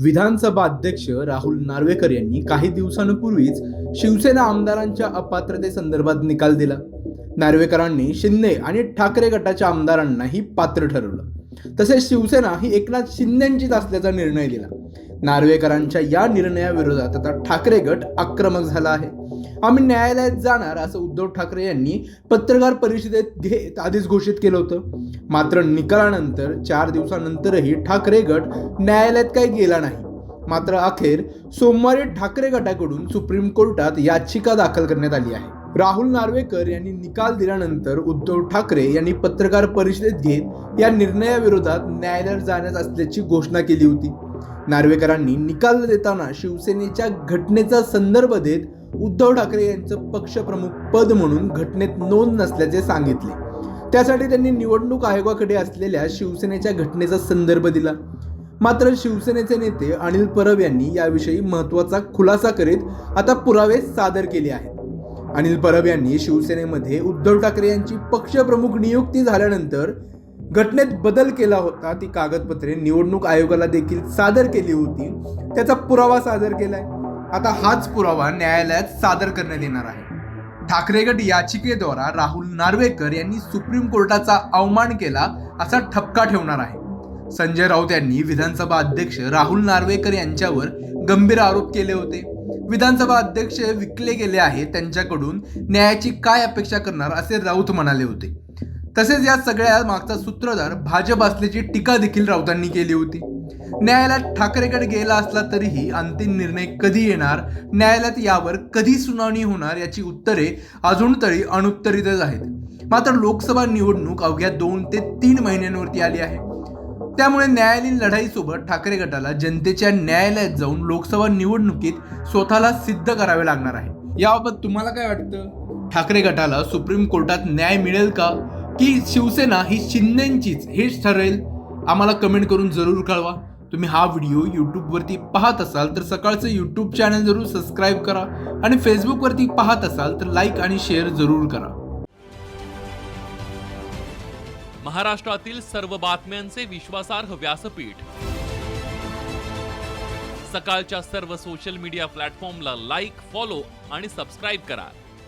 विधानसभा अध्यक्ष राहुल नार्वेकर यांनी काही दिवसांपूर्वीच शिवसेना आमदारांच्या अपात्रतेसंदर्भात निकाल दिला. नार्वेकरांनी शिंदे आणि ठाकरे गटाच्या आमदारांनाही पात्र ठरवलं. तसेच शिवसेना ही एकनाथ शिंदेंचीच असल्याचा निर्णय दिला. नार्वेकरांच्या या निर्णयाविरोधात आता ठाकरे गट आक्रमक झाला आहे. आम्ही न्यायालयात जाणार असं उद्धव ठाकरे यांनी पत्रकार परिषदेत घेत आधीच घोषित केलं होतं. मात्र निकालानंतर चार दिवसानंतरही ठाकरे गट न्यायालयात काही गेला नाही. मात्र अखेर सोमवारी ठाकरे गटाकडून सुप्रीम कोर्टात याचिका दाखल करण्यात आली आहे. राहुल नार्वेकर यांनी निकाल दिल्यानंतर उद्धव ठाकरे यांनी पत्रकार परिषदेत घेत या निर्णयाविरोधात न्यायालयात जाण्यात असल्याची घोषणा केली होती. नार्वेकरांनी निकाल देताना शिवसेनेच्या घटनेचा संदर्भ देत उद्धव ठाकरे यांचं पक्षप्रमुख पद म्हणून घटनेत नोंद नसल्याचे सांगितले. त्यासाठी त्यांनी निवडणूक आयोगाकडे असलेल्या शिवसेनेच्या घटनेचा संदर्भ दिला. मात्र शिवसेनेचे नेते अनिल परब यांनी याविषयी महत्त्वाचा खुलासा करीत आता पुरावे सादर केले आहेत. अनिल परब यांनी शिवसेनेमध्ये उद्धव ठाकरे यांची पक्षप्रमुख नियुक्ती झाल्यानंतर घटनेत बदल केला होता. ती कागदपत्रे निवडणूक आयोगाला देखील सादर केली होती. त्याचा पुरावा सादर केलाय. आता हाच पुरावा न्यायालयात सादर करण्यात येणार आहे. ठाकरे गट याचिकेद्वारा राहुल नार्वेकर यांनी सुप्रीम कोर्टाचा अवमान केला असा ठपका ठेवणार आहे. संजय राऊत यांनी विधानसभा अध्यक्ष राहुल नार्वेकर यांच्यावर गंभीर आरोप केले होते. विधानसभा अध्यक्ष विकले गेले आहेत त्यांच्याकडून न्यायाची काय अपेक्षा करणार असे राऊत म्हणाले होते. तसेच या सगळ्या मागचा सूत्रधार भाजप असल्याची टीका देखील राऊतांनी केली होती. न्यायालयात ठाकरेकडे गेला असला तरीही अंतिम निर्णय कधी येणार न्यायालयात यावर कधी सुनावणी होणार याची उत्तरे अजून तरी अनुत्तरितच आहेत. मात्र लोकसभा निवडणूक अवघ्या दोन ते तीन महिन्यांवरती आली आहे. त्यामुळे न्यायालयीन लढाईसोबत ठाकरे गटाला जनतेच्या न्यायालयात जाऊन लोकसभा निवडणुकीत स्वतःला सिद्ध करावे लागणार आहे. याबाबत तुम्हाला काय वाटतं? ठाकरे गटाला सुप्रीम कोर्टात न्याय मिळेल का? की शिवसेना ही शिंदेचीच हेच ठरेल? आम्हाला कमेंट करून जरूर कळवा. तुम्ही हा व्हिडिओ यूट्यूबवरती पाहत असाल तर सकाळचं यूट्यूब चॅनल जरूर सबस्क्राईब करा आणि फेसबुकवरती पाहत असाल तर लाईक आणि शेअर जरूर करा. महाराष्ट्रातील सर्व बातम्यांचे विश्वासार्ह व्यासपीठ. सकाळच्या सर्व सोशल मीडिया प्लॅटफॉर्मला लाईक फॉलो आणि सबस्क्राईब करा.